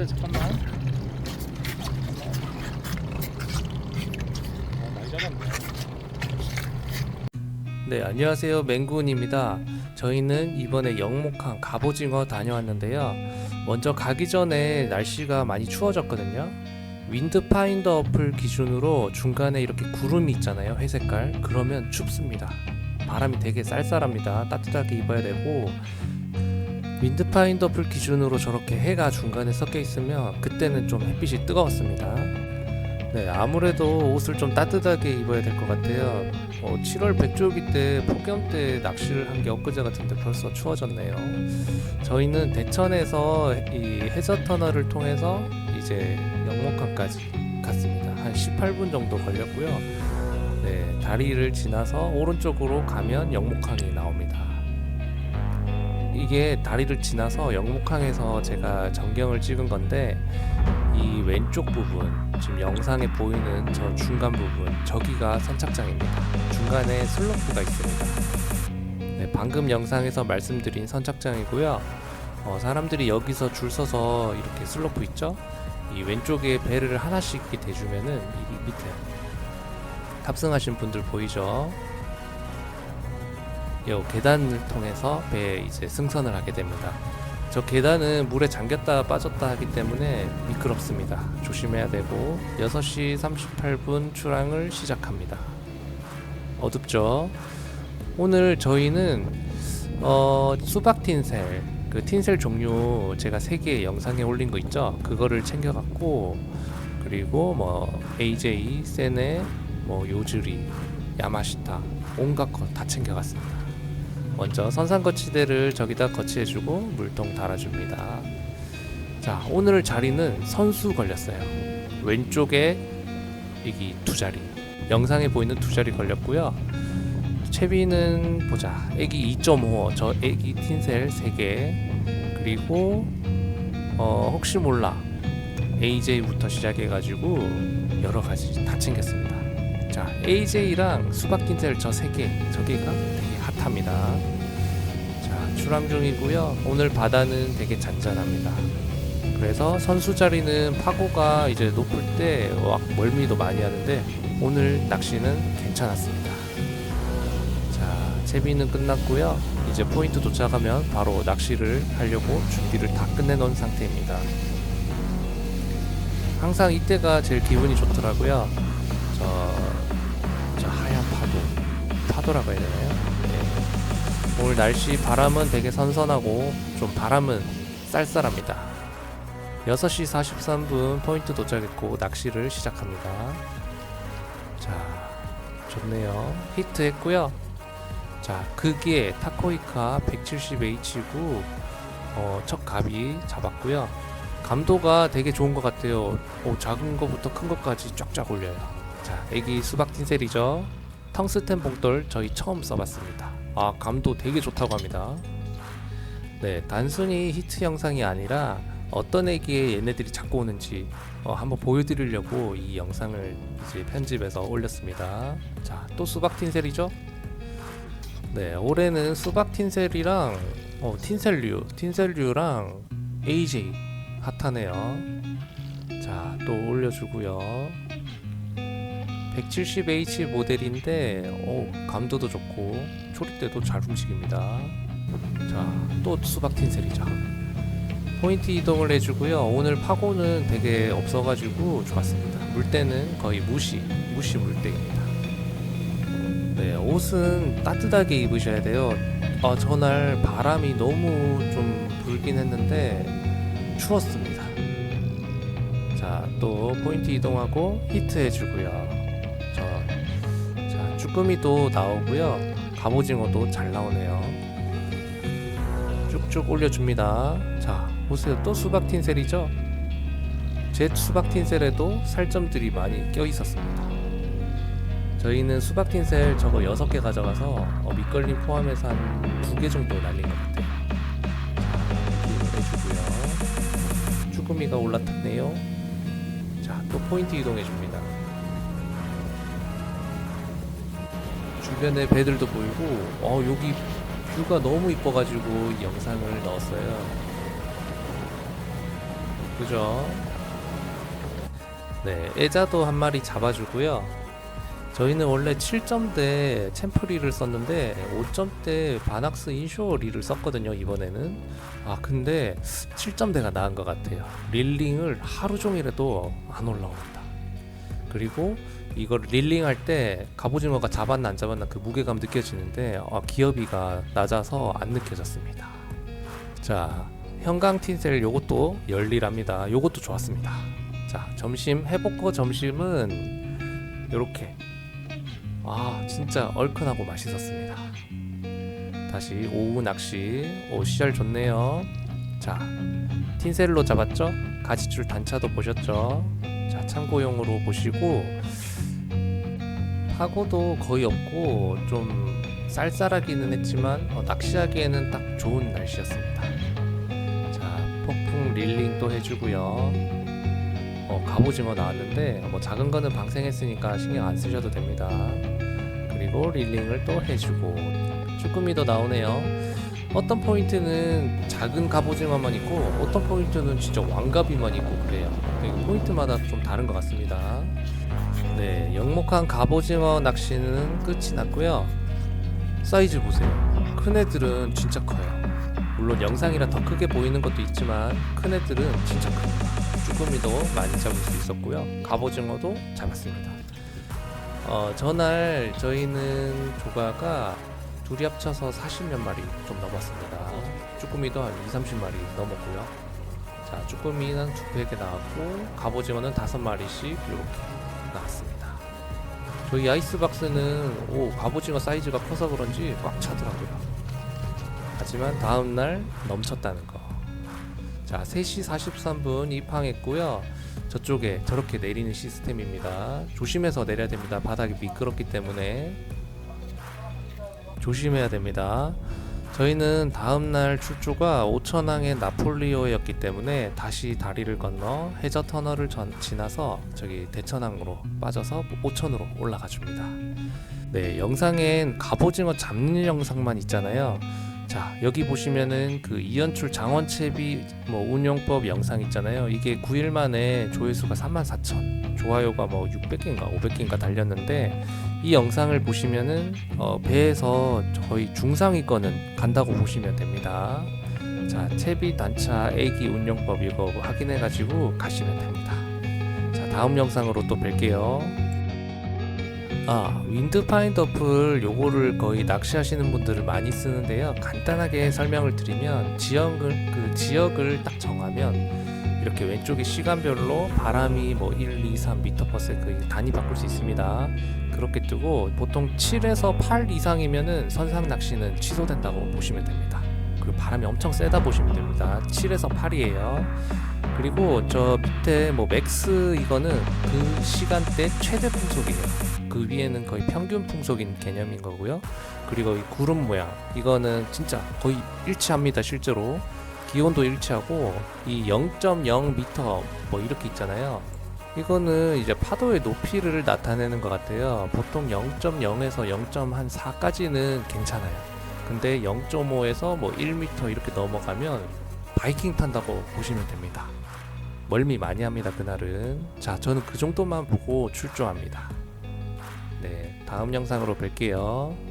글쎄 잠깐만. 네, 안녕하세요. 맹군입니다. 저희는 이번에 영목항 갑오징어 다녀왔는데요. 먼저 가기 전에 날씨가 많이 추워졌거든요. 윈드 파인더 어플 기준으로 중간에 이렇게 구름이 있잖아요. 회색깔. 그러면 춥습니다. 바람이 되게 쌀쌀합니다. 따뜻하게 입어야 되고 윈드 파인더 어플 기준으로 저렇게 해가 중간에 섞여 있으면 그때는 좀 햇빛이 뜨거웠습니다. 네, 아무래도 옷을 좀 따뜻하게 입어야 될 것 같아요. 어, 7월 백조기 때 폭염 때 낚시를 한 게 엊그제 같은데 벌써 추워졌네요. 저희는 대천에서 이 해저 터널을 통해서 이제 영목항까지 갔습니다. 한 18분 정도 걸렸고요. 네, 다리를 지나서 오른쪽으로 가면 영목항이 나옵니다. 이게 다리를 지나서 영목항에서 제가 전경을 찍은 건데 이 왼쪽 부분 지금 영상에 보이는 저 중간 부분 저기가 선착장입니다. 중간에 슬로프가 있습니다. 네, 방금 영상에서 말씀드린 선착장이고요. 어, 사람들이 여기서 줄 서서 이렇게 슬로프 있죠? 이 왼쪽에 배를 하나씩 대주면은 이 밑에 탑승하신 분들 보이죠? 요 계단을 통해서 배에 이제 승선을 하게 됩니다. 저 계단은 물에 잠겼다 빠졌다 하기 때문에 미끄럽습니다. 조심해야 되고 6시 38분 출항을 시작합니다. 어둡죠? 오늘 저희는 어, 수박 틴셀 그 틴셀 종류 제가 3개 영상에 올린 거 있죠? 그거를 챙겨갔고 그리고 뭐 AJ, 세네, 뭐 요즈리, 야마시타 온갖 거 다 챙겨갔습니다. 먼저 선상 거치대를 저기다 거치해주고 물통 달아줍니다. 자, 오늘 자리는 선수 걸렸어요. 왼쪽에 여기 두 자리. 영상에 보이는 두 자리 걸렸고요. 채비는 보자. 애기 2.5, 저 애기 틴셀 3개. 그리고 어, 혹시 몰라. AJ부터 시작해가지고 여러 가지 다 챙겼습니다. 자, AJ랑 수박 틴셀 저 3개. 저기가 되게 핫합니다. 자, 출항 중이고요. 오늘 바다는 되게 잔잔합니다. 그래서 선수 자리는 파고가 이제 높을 때 와, 멀미도 많이 하는데 오늘 낚시는 괜찮았습니다. 자, 채비는 끝났고요. 이제 포인트 도착하면 바로 낚시를 하려고 준비를 다 끝내놓은 상태입니다. 항상 이때가 제일 기분이 좋더라고요. 저, 파도, 파도라고 해야 되나요? 네. 오늘 날씨 바람은 되게 선선하고 좀 바람은 쌀쌀합니다. 6시 43분 포인트 도착했고 낚시를 시작합니다. 자, 좋네요. 히트 했고요. 자, 그게 타코이카 170H고 어, 첫 갑이 잡았고요. 감도가 되게 좋은 것 같아요. 오, 작은 거부터 큰 것까지 쫙쫙 올려요. 자, 애기 수박 틴셀이죠. 텅스텐 봉돌 저희 처음 써봤습니다. 아, 감도 되게 좋다고 합니다. 네, 단순히 히트 영상이 아니라 어떤 애기에 얘네들이 잡고 오는지 어, 한번 보여드리려고 이 영상을 이제 편집해서 올렸습니다. 자, 또 수박 틴셀이죠? 네, 올해는 수박 틴셀이랑 어, 틴셀류, 틴셀류랑 AJ 핫하네요. 자, 또 올려주고요. 170H 모델인데 어, 감도도 좋고 초립대도 잘 움직입니다. 자, 또 수박 틴셀이죠. 포인트 이동을 해주고요. 오늘 파고는 되게 없어가지고 좋았습니다. 물때는 거의 무시, 무시 물때입니다. 네, 옷은 따뜻하게 입으셔야 돼요. 어, 전날 바람이 너무 좀 불긴 했는데 추웠습니다. 자, 또 포인트 이동하고 히트 해주고요. 쭈꾸미도 나오고요. 갑오징어도 잘 나오네요. 쭉쭉 올려줍니다. 자, 보세요. 또 수박 틴셀이죠? 제 수박 틴셀에도 살점들이 많이 껴 있었습니다. 저희는 수박 틴셀 저거 6개 가져가서 어, 밑걸림 포함해서 한두개 정도 날린 것 같아요. 자, 해주고요. 쭈꾸미가 올라탔네요. 자, 또 포인트 이동해줍니다. 주변에 배들도 보이고, 어, 여기 뷰가 너무 이뻐가지고 이 영상을 넣었어요. 이쁘죠? 네, 애자도 한 마리 잡아주고요. 저희는 원래 7점대 챔프리를 썼는데 5점대 바낙스 인쇼리를 썼거든요 이번에는 아 근데 7점대가 나은 것 같아요 릴링을 하루 종일 해도 안 올라옵니다 그리고 이걸 릴링할 때 갑오징어가 잡았나 안 잡았나 그 무게감 느껴지는데 아, 기어비가 낮아서 안 느껴졌습니다. 자 형광 틴셀 요것도 열일합니다. 요것도 좋았습니다. 자 점심 해복거 점심은 요렇게. 아 진짜 얼큰하고 맛있었습니다. 다시 오후 낚시. 오 시절 좋네요. 자 틴셀로 잡았죠? 가지줄 단차도 보셨죠? 자 참고용으로 보시고 파고도 거의 없고 좀 쌀쌀하기는 했지만 어, 낚시하기에는 딱 좋은 날씨였습니다 자 폭풍 릴링도 해주고요 어, 갑오징어 나왔는데 뭐 작은 거는 방생했으니까 신경 안 쓰셔도 됩니다. 그리고 릴링을 또 해주고 쭈꾸미도 나오네요. 어떤 포인트는 작은 갑오징어만 있고 어떤 포인트는 진짜 왕갑이만 있고 그래요. 네, 포인트마다 좀 다른 것 같습니다. 네, 영목한 갑오징어 낚시는 끝이 났고요. 사이즈 보세요. 큰 애들은 진짜 커요. 물론 영상이라 더 크게 보이는 것도 있지만 큰 애들은 진짜 큽니다. 쭈꾸미도 많이 잡을 수 있었고요. 갑오징어도 잡았습니다. 어, 전날 저희는 조가가 둘이 합쳐서 40몇 마리 좀 넘었습니다. 쭈꾸미도 한 2, 30마리 넘었고요. 자, 쭈꾸미는 두 팩에 나왔고 갑오징어는 다섯 마리씩 이렇게 나왔습니다. 저희 아이스박스는 오 갑오징어 사이즈가 커서 그런지 꽉 차더라고요. 하지만 다음날 넘쳤다는 거. 자, 3시 43분 입항했고요. 저쪽에 저렇게 내리는 시스템입니다. 조심해서 내려야 됩니다. 바닥이 미끄럽기 때문에 조심해야 됩니다. 저희는 다음날 출조가 오천항의 나폴리오였기 때문에 다시 다리를 건너 해저 터널을 전, 지나서 저기 대천항으로 빠져서 오천으로 올라가 줍니다. 네, 영상엔 갑오징어 잡는 영상만 있잖아요. 자 여기 보시면은 그 이연출 장원채비 뭐 운용법 영상 있잖아요. 이게 9일 만에 조회수가 34,000 좋아요가 뭐 600개인가 500개인가 달렸는데 이 영상을 보시면은 어, 배에서 거의 중상위권은 간다고 보시면 됩니다. 자 채비 단차 애기 운용법 이거 확인해 가지고 가시면 됩니다. 자 다음 영상으로 또 뵐게요 아, 윈드 파인더풀 요거를 거의 낚시하시는 분들을 많이 쓰는데요. 간단하게 설명을 드리면 지역을 그 지역을 딱 정하면 이렇게 왼쪽에 시간별로 바람이 뭐 1, 2, 3 미터 퍼 세컨드 단위 바꿀 수 있습니다. 그렇게 뜨고 보통 7에서 8 이상이면은 선상 낚시는 취소된다고 보시면 됩니다. 그리고 바람이 엄청 세다 보시면 됩니다. 7에서 8이에요. 그리고 저 밑에 뭐 맥스 이거는 그 시간대 최대 풍속이에요. 그 위에는 거의 평균 풍속인 개념인 거고요. 그리고 이 구름 모양 이거는 진짜 거의 일치합니다. 실제로 기온도 일치하고 이 0.0m 뭐 이렇게 있잖아요. 이거는 이제 파도의 높이를 나타내는 것 같아요. 보통 0.0에서 0.4까지는 괜찮아요. 근데 0.5에서 뭐 1m 이렇게 넘어가면 바이킹 탄다고 보시면 됩니다. 멀미 많이 합니다 그날은. 자 저는 그 정도만 보고 출조합니다. 네 다음 영상으로 뵐게요.